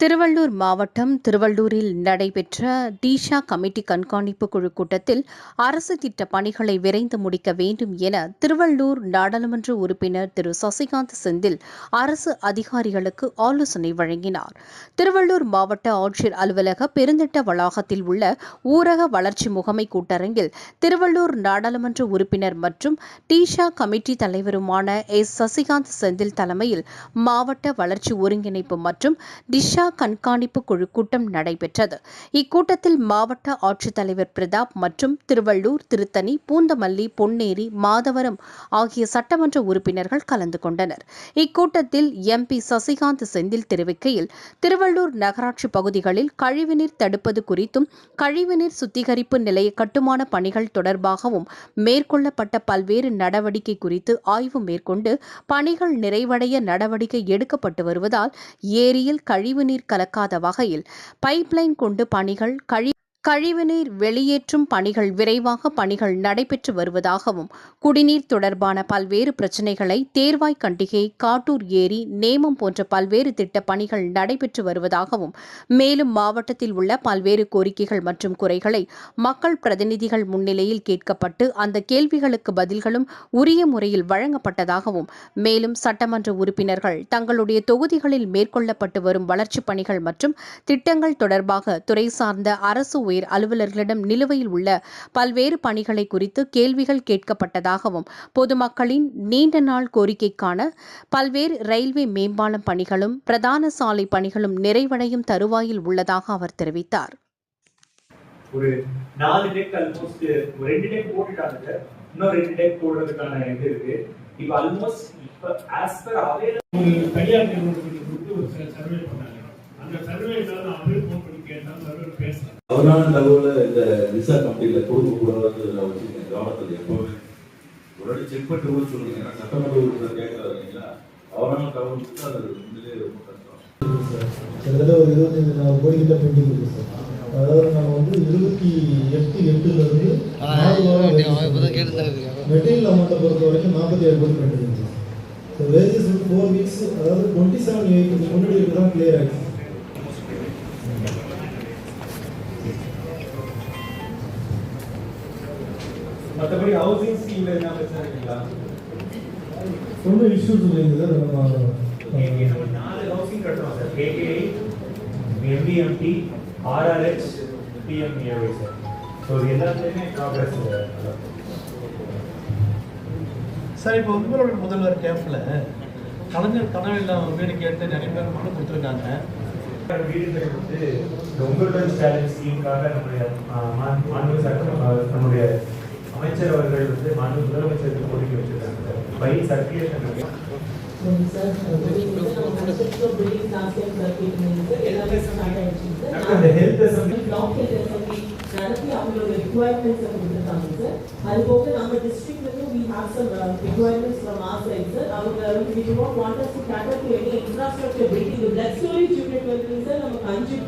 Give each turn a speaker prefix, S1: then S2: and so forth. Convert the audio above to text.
S1: திருவள்ளூர் மாவட்டம் திருவள்ளூரில் நடைபெற்ற தீஷா கமிட்டி கண்காணிப்பு குழு கூட்டத்தில் அரசு திட்ட பணிகளை விரைந்து முடிக்க வேண்டும் என திருவள்ளூர் நாடாளுமன்ற உறுப்பினர் திரு. சசிகாந்த் செந்தில் அரசு அதிகாரிகளுக்கு ஆலோசனை வழங்கினார். திருவள்ளூர் மாவட்ட ஆட்சியர் அலுவலக பெருந்திட்ட வளாகத்தில் உள்ள ஊரக வளர்ச்சி முகமை கூட்டரங்கில் திருவள்ளூர் நாடாளுமன்ற உறுப்பினர் மற்றும் தீஷா கமிட்டி தலைவருமான எஸ். சசிகாந்த் செந்தில் தலைமையில் மாவட்ட வளர்ச்சி ஒருங்கிணைப்பு மற்றும் திஷா கண்காணிப்பு குழு கூட்டம் நடைபெற்றது. இக்கூட்டத்தில் மாவட்ட ஆட்சித்தலைவர் பிரதாப் மற்றும் திருவள்ளூர் திருத்தணி பூந்தமல்லி பொன்னேரி மாதவரம் ஆகிய சட்டமன்ற உறுப்பினர்கள் கலந்து கொண்டனர். இக்கூட்டத்தில் எம்பி சசிகாந்த் செந்தில் தெரிவிக்கையில் திருவள்ளூர் நகராட்சி பகுதிகளில் கழிவுநீர் தடுப்பது குறித்தும் கழிவுநீர் சுத்திகரிப்பு நிலைய கட்டுமான பணிகள் தொடர்பாகவும் மேற்கொள்ளப்பட்ட பல்வேறு நடவடிக்கை குறித்து ஆய்வு மேற்கொண்டு பணிகள் நிறைவடைய நடவடிக்கை எடுக்கப்பட்டு வருவதால் ஏரியில் கழிவுநீர் கலக்காத வகையில் பைப்லைன் கொண்டு பணிகள் கழி கழிவுநீர் வெளியேற்றும் பணிகள் விரைவாக பணிகள் நடைபெற்று வருவதாகவும் குடிநீர் தொடர்பான பல்வேறு பிரச்சினைகளை தேர்வாய் கண்டிகை காட்டூர் ஏரி நேமம் போன்ற பல்வேறு திட்ட பணிகள் நடைபெற்று வருவதாகவும் மேலும் மாவட்டத்தில் உள்ள பல்வேறு கோரிக்கைகள் மற்றும் குறைகளை மக்கள் பிரதிநிதிகள் முன்னிலையில் கேட்கப்பட்டு அந்த கேள்விகளுக்கு பதில்களும் உரிய முறையில் வழங்கப்பட்டதாகவும் மேலும் சட்டமன்ற உறுப்பினர்கள் தங்களுடைய தொகுதிகளில் மேற்கொள்ளப்பட்டு வரும் வளர்ச்சிப் பணிகள் மற்றும் திட்டங்கள் தொடர்பாக துறை சார்ந்த அரசு உயர் அலுவலர்களிடம் நிலுவையில் உள்ள பல்வேறு பணிகளை குறித்து கேள்விகள் கேட்கப்பட்டதாகவும் பொதுமக்களின் நீண்ட நாள் கோரிக்கைக்கான பல்வேறு ரயில்வே மேம்பாலம் பணிகளும் பிரதான சாலை பணிகளும் நிறைவடையும் தருவாயில் உள்ளதாக அவர் தெரிவித்தார்.
S2: ஒரு நாலு டெக் ஆல்மோஸ்ட் ஒரு ரெண்டு டெக் போட்டுட்டாங்க சார். இன்னும் ரெண்டு டெக் போடுறதுக்கான இது இருக்கு. இப்போ ஆல்மோஸ்ட் இப்போ ஆஸ் பர் அவைலபிள்
S3: தனியார் நிறுவனத்துக்கு கொடுத்து ஒரு சர்வே பண்ணாங்க. அந்த சர்வேல ஃபோன் பண்ணி
S4: அவரான தகவலை இந்த விசா கம்பெனியில் கொடுக்க கூடாதுன்னு நான் வச்சுருக்கேன் கவனத்தில் எப்போவுமே ஒரு வாட்டி செக் பண்ணிட்டு கூட சொல்லுங்க. ஏன்னா சட்டமன்ற உறுப்பினர் கேட்கறாரு இல்லைங்களா? அவரான தகவல் கொடுத்தா அது உண்மையிலேயே ரொம்ப கஷ்டம்.
S5: கிட்டத்தட்ட ஒரு இருபத்தஞ்சு நாலு கோடி கிட்ட பெண்டிங் இருக்கு சார் அதாவது நம்ம வந்து இருபத்தி எட்டு எட்டுல இருந்து மெட்டீரியல் அமௌண்ட்டை பொறுத்த வரைக்கும் நாற்பத்தி ஏழு கோடி பெண்டிங் ஸோ வேஜஸ் வந்து ஃபோர் வீக்ஸ் அதாவது டுவெண்ட்டி செவன் எயிட் முன்னாடி தான் கிளியர் ஆயிடுச்சு.
S2: மற்றபடி ஹவுசிங் ஸ்கீம்ல என்ன பிரச்சனை இருக்குங்களா?
S5: ஒன்றும் இஷ்யூஸ் இல்லைங்க சார் நம்ம
S2: நாலு ஹவுசிங் கட்டுறோம் sir. KKI M T M T RRH PMAY sir. So இது எல்லாத்துலேயுமே ப்ராக்ரஸ்
S6: சார் இப்போ உங்களோட முதல்வர் கேம்ப்ல கலைஞர் கனவெல்லாம் வீடு கேட்டு நிறைய பேர் மனு கொடுத்துருக்காங்க.
S2: வீடுகள் வந்து இந்த உங்களுடைய ஸ்டாலின் ஸ்கீமுக்காக நம்முடைய நம்முடைய அமைச்சர் அவர்கள் வந்து மாண்பு முதலமைச்சருக்கு கோரிக்கை வச்சிருக்காங்க சார் பை சர்க்குலேஷன் இருக்கு அந்த ஹெல்த் அசம்பிளி
S7: நடத்தி அவங்களோட கொடுத்திருக்காங்க sir. அது போக நம்ம district வந்து uh, requirements from our side, sir. அவங்க வந்து not want us to cater to any infrastructure building. The blood storage unit வந்து நமக்கு அஞ்சு